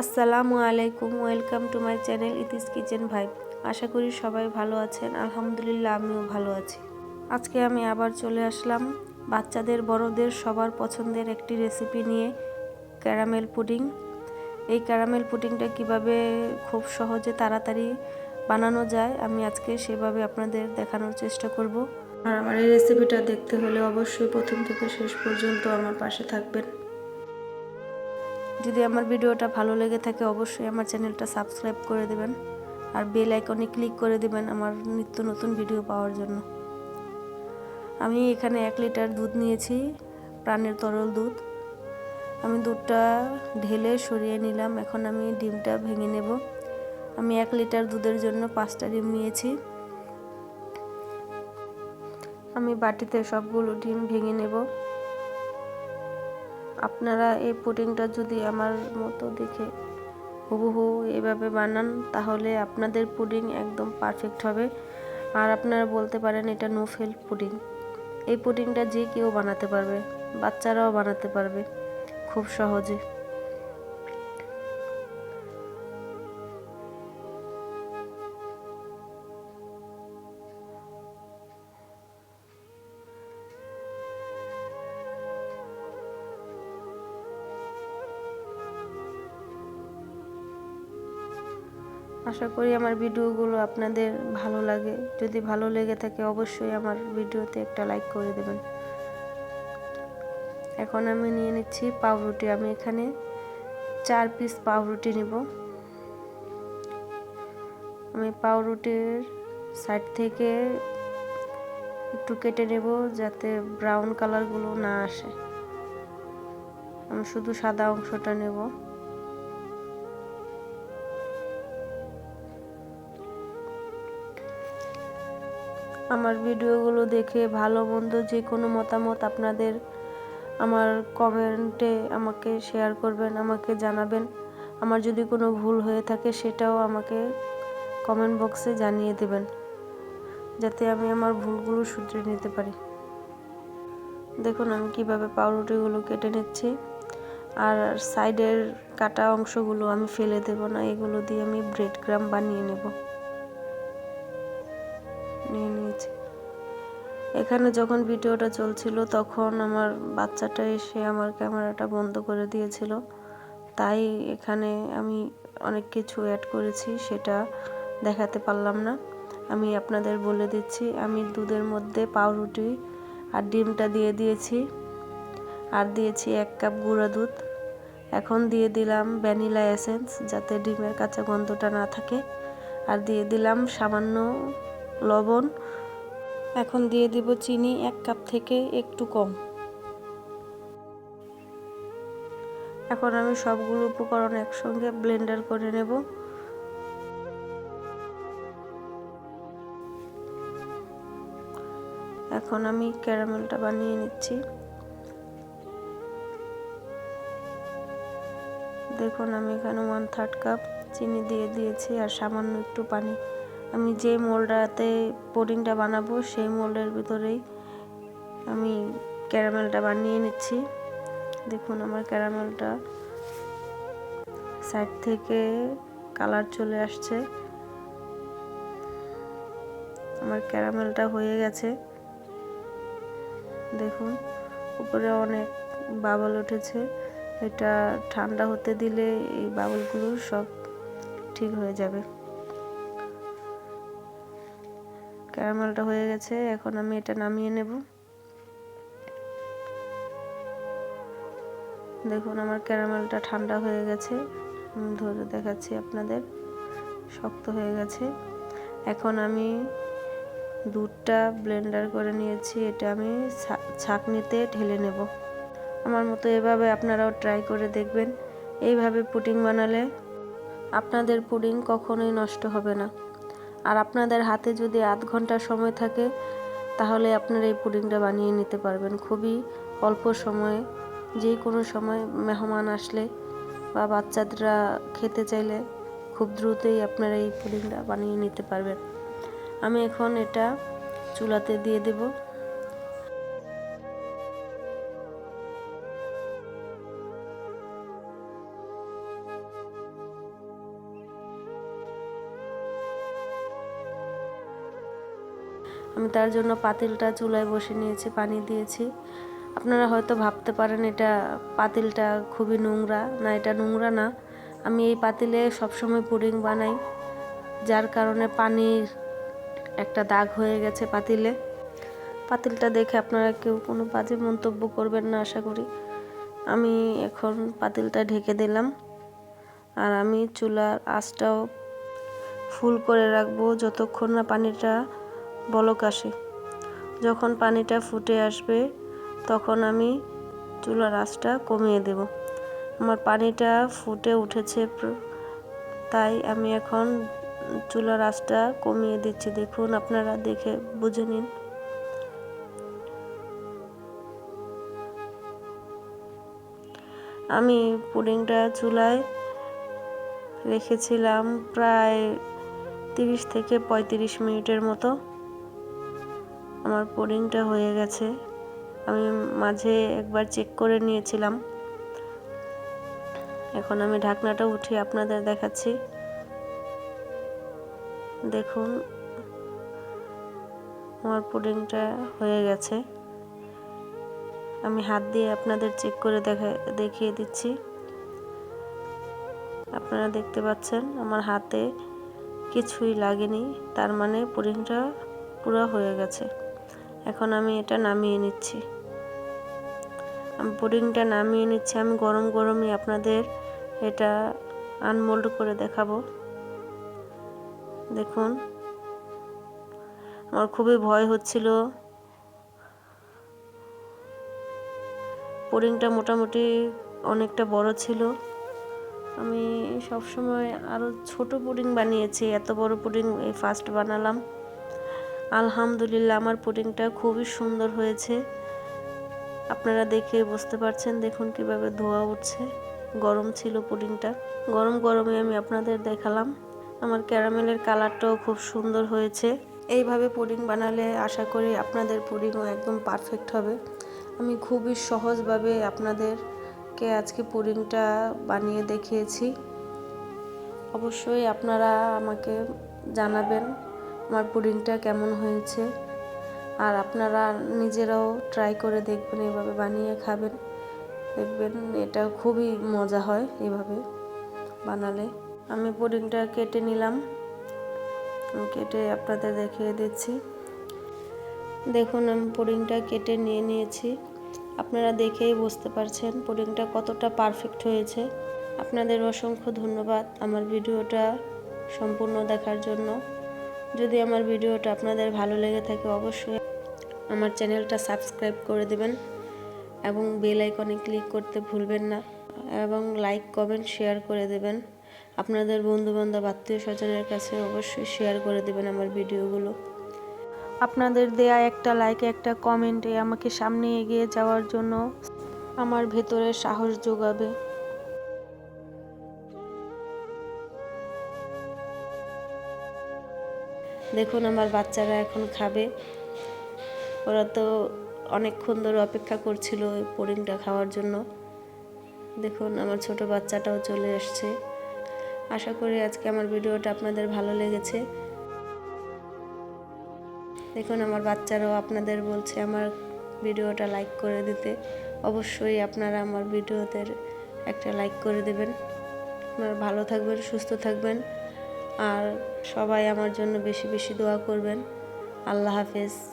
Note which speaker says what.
Speaker 1: আসসালামু আলাইকুম, welcome to my channel it's kitchen ভাই। আশা করি সবাই ভালো আছেন। আলহামদুলিল্লাহ, আমিও ভালো আছি। আজকে আমি আবার চলে আসলাম বাচ্চাদের, বড়দের সবার পছন্দের একটি রেসিপি নিয়ে, ক্যারামেল পুডিং। এই ক্যারামেল পুডিংটা কীভাবে খুব সহজে তাড়াতাড়ি বানানো যায়, আমি আজকে সেভাবে আপনাদের দেখানোর চেষ্টা করব। আর আমার এই রেসিপিটা দেখতে হলে অবশ্যই প্রথম থেকে শেষ পর্যন্ত আমার পাশে থাকবেন। যদি আমার ভিডিওটা ভালো লেগে থাকে, অবশ্যই আমার চ্যানেলটা সাবস্ক্রাইব করে দেবেন। আর বেল আইকনে ক্লিক করে দেবেন আমার নিত্য নতুন ভিডিও পাওয়ার জন্য। আমি এখানে এক লিটার দুধ নিয়েছি, প্রাণের তরল দুধ। আমি দুধটা ঢেলে সরিয়ে নিলাম। এখন আমি ডিমটা ভেঙে নেব। আমি এক লিটার দুধের জন্য পাঁচটা ডিম নিয়েছি। আমি বাটিতে সবগুলো ডিম ভেঙে নেব। আপনারা এই পুডিংটা যদি আমার মতো দেখে হুবহু এভাবে বানান, তাহলে আপনাদের পুডিং একদম পারফেক্ট হবে। আর আপনারা বলতে পারেন এটা নো ফেল পুডিং। এই পুডিংটা যে কেউ বানাতে পারবে, বাচ্চারাও বানাতে পারবে, খুব সহজে। আশা করি আমার ভিডিওগুলো আপনাদের ভালো লাগে। যদি ভালো লেগে থাকে অবশ্যই আমার ভিডিওতে একটা লাইক করে দেবেন। এখন আমি নিয়ে নিচ্ছি পাউরুটি। আমি এখানে চার পিস পাউরুটি নিব। আমি পাউরুটির সাইড থেকে একটু কেটে নেব যাতে ব্রাউন কালারগুলো না আসে। আমি শুধু সাদা অংশটা নেব। আমার ভিডিওগুলো দেখে ভালো, মন্দ যে কোনো মতামত আপনাদের আমার কমেন্টে আমাকে শেয়ার করবেন, আমাকে জানাবেন। আমার যদি কোনো ভুল হয়ে থাকে সেটাও আমাকে কমেন্ট বক্সে জানিয়ে দেবেন, যাতে আমি আমার ভুলগুলো শুধরে নিতে পারি। দেখুন, আমি কীভাবে পাউরুটিগুলো কেটে নিচ্ছি। আর সাইডের কাটা অংশগুলো আমি ফেলে দেব না, এগুলো দিয়ে আমি ব্রেড গ্রাম বানিয়ে নেব। এখানে যখন ভিডিওটা চলছিল, তখন আমার বাচ্চাটা এসে আমার ক্যামেরাটা বন্ধ করে দিয়েছিল। তাই এখানে আমি অনেক কিছু অ্যাড করেছি, সেটা দেখাতে পারলাম না। আমি আপনাদের বলে দিচ্ছি, আমি দুধের মধ্যে পাউরুটি আর ডিমটা দিয়ে দিয়েছি। আর দিয়েছি এক কাপ গুঁড়া দুধ। এখন দিয়ে দিলাম ভ্যানিলা এসেন্স, যাতে ডিমের কাঁচা গন্ধটা না থাকে। আর দিয়ে দিলাম সামান্য লবণ এখন দিয়ে দিব চিনি এক কাপ থেকে একটু কম। এখন আমি সবগুলো উপকরণ একসঙ্গে ব্লেন্ডার করে নেব। এখন আমি ক্যারামেলটা বানিয়ে নিচ্ছি। দেখুন, আমি এখানে ওয়ান থার্ড কাপ চিনি দিয়ে দিয়েছি আর সামান্য একটু পানি। আমি যে মোল্ডটাতে পুডিংটা বানাবো, সেই মোল্ডের ভিতরেই আমি ক্যারামেলটা বানিয়ে নিচ্ছি। দেখুন আমার ক্যারামেলটা সাইড থেকে কালার চলে আসছে। আমার ক্যারামেলটা হয়ে গেছে। দেখুন, উপরে অনেক বাবল উঠেছে। এটা ঠান্ডা হতে দিলে এই বাবলগুলো সব ঠিক হয়ে যাবে। ক্যারামেলটা হয়ে গেছে, এখন আমি এটা নামিয়ে নেব। দেখুন, আমার ক্যারামেলটা ঠান্ডা হয়ে গেছে। ধরে দেখাচ্ছি আপনাদের। শক্ত হয়ে গেছে। এখন আমি দুধটা ব্লেন্ডার করে নিয়েছি, এটা আমি ছাঁকনিতে ঢেলে নেব। আমার মতো এভাবে আপনারাও ট্রাই করে দেখবেন। এইভাবে পুডিং বানালে আপনাদের পুডিং কখনোই নষ্ট হবে না। আর আপনাদের হাতে যদি আধ ঘণ্টা সময় থাকে, তাহলে আপনারা এই পুডিংটা বানিয়ে নিতে পারবেন। খুবই অল্প সময়ে, যে কোনো সময় মেহমান আসলে বা বাচ্চারা খেতে চাইলে খুব দ্রুতই আপনারা এই পুডিংটা বানিয়ে নিতে পারবেন। আমি এখন এটা চুলাতে দিয়ে দেব। আমি তার জন্য পাতিলটা চুলায় বসে নিয়েছি, পানি দিয়েছি। আপনারা হয়তো ভাবতে পারেন, এটা পাতিলটা খুবই নোংরা। না, এটা নোংরা না। আমি এই পাতিলে সবসময় পুডিং বানাই, যার কারণে পানির একটা দাগ হয়ে গেছে পাতিলে। পাতিলটা দেখে আপনারা কেউ কোনো বাজে মন্তব্য করবেন না, আশা করি। আমি এখন পাতিলটা ঢেকে দিলাম, আর আমি চুলার আঁচটাও ফুল করে রাখব। যতক্ষণ না পানিটা বলক আসে। যখন পানিটা ফুটে আসবে, তখন আমি চুলার আঁচটা কমিয়ে দেব। আমার পানিটা ফুটে উঠেছে তাই আমি এখন চুলার আঁচটা কমিয়ে দিচ্ছি। দেখুন, আপনারা দেখে বুঝে নিন। আমি পুডিংটা চুলায় রেখেছিলাম প্রায় তিরিশ থেকে পঁয়ত্রিশ মিনিটের মতো। আমার পুডিংটা হয়ে গেছে। আমি মাঝে একবার চেক করে নিয়েছিলাম। এখন আমি ঢাকনাটা উঠিয়ে আপনাদের দেখাচ্ছি। দেখুন, আমার পুডিংটা হয়ে গেছে। আমি হাত দিয়ে আপনাদের চেক করে দেখা, দেখিয়ে দিচ্ছি। আপনারা দেখতে পাচ্ছেন, আমার হাতে কিছুই লাগেনি। তার মানে পুডিংটা পুরো হয়ে গেছে। এখন আমি এটা নামিয়ে নিচ্ছি। আমি পুডিংটা নামিয়ে নিচ্ছি। আমি গরম গরমই আপনাদের এটা আনমোল্ড করে দেখাবো। দেখুন। আমার খুবই ভয় হচ্ছিল। পুডিংটা মোটামুটি অনেকটা বড় ছিল। আমি সবসময় আরও ছোট পুডিং বানিয়েছি। এত বড় পুডিং এই ফার্স্ট বানালাম। আলহামদুলিল্লাহ, আমার পুডিংটা খুবই সুন্দর হয়েছে। আপনারা দেখে বুঝতে পারছেন, দেখুন কীভাবে ধোয়া উঠছে। গরম ছিল পুডিংটা গরম গরমে আমি আপনাদের দেখালাম, আমার ক্যারামেলের কালারটাও খুব সুন্দর হয়েছে। এইভাবে পুডিং বানালে আশা করি আপনাদের পুডিংও একদম পারফেক্ট হবে। আমি খুবই সহজভাবে আপনাদেরকে আজকে পুডিংটা বানিয়ে দেখিয়েছি। অবশ্যই আপনারা আমাকে জানাবেন আমার পুডিংটা কেমন হয়েছে? আর আপনারা নিজেরাও ট্রাই করে দেখবেন, এভাবে বানিয়ে খাবেন। দেখবেন এটা খুবই মজা হয় এভাবে বানালে। আমি পুডিংটা কেটে নিলাম। কেটে আপনাদের দেখিয়ে দিচ্ছি। দেখুন, আমি পুডিংটা কেটে নিয়ে নিয়েছি। আপনারা দেখেই বুঝতে পারছেন পুডিংটা কতটা পারফেক্ট হয়েছে। আপনাদের অসংখ্য ধন্যবাদ আমার ভিডিওটা সম্পূর্ণ দেখার জন্য। যদি আমার ভিডিওটা আপনাদের ভালো লেগে থাকে অবশ্যই আমার চ্যানেলটা সাবস্ক্রাইব করে দেবেন এবং বেল আইকনে ক্লিক করতে ভুলবেন না এবং লাইক, কমেন্ট, শেয়ার করে দেবেন। আপনাদের বন্ধুবান্ধব আত্মীয় স্বজনের কাছে অবশ্যই শেয়ার করে দেবেন আমার ভিডিওগুলো। আপনাদের দেয়া একটা লাইক, একটা কমেন্টে আমাকে সামনে এগিয়ে যাওয়ার জন্য আমার ভেতরে সাহস যোগাবে। দেখুন আমার বাচ্চারা এখন খাবে। ওরা তো অনেকক্ষণ ধরে অপেক্ষা করছিল ওই পুডিংটা খাওয়ার জন্য। দেখুন আমার ছোট বাচ্চাটাও চলে এসছে। আশা করি আজকে আমার ভিডিওটা আপনাদের ভালো লেগেছে। দেখুন আমার বাচ্চারাও আপনাদের বলছে আমার ভিডিওটা লাইক করে দিতে। অবশ্যই আপনারা আমার ভিডিওতে একটা লাইক করে দেবেন। আপনারা ভালো থাকবেন, সুস্থ থাকবেন। আর সবাই আমার জন্য বেশি বেশি দোয়া করবেন। আল্লাহ হাফেজ।